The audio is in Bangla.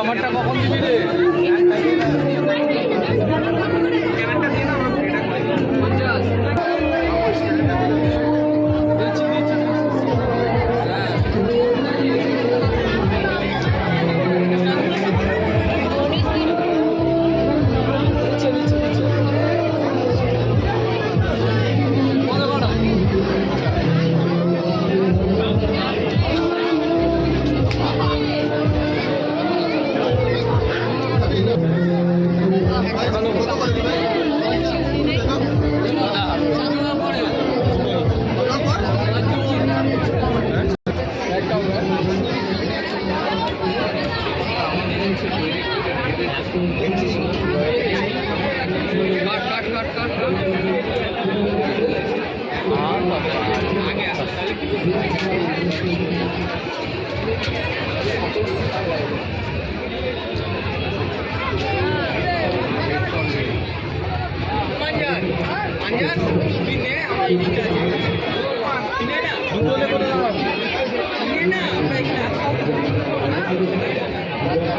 আমারটা কখন দিবি রে? Ini apa ini aja? Ini ada. Ini ada, baiklah.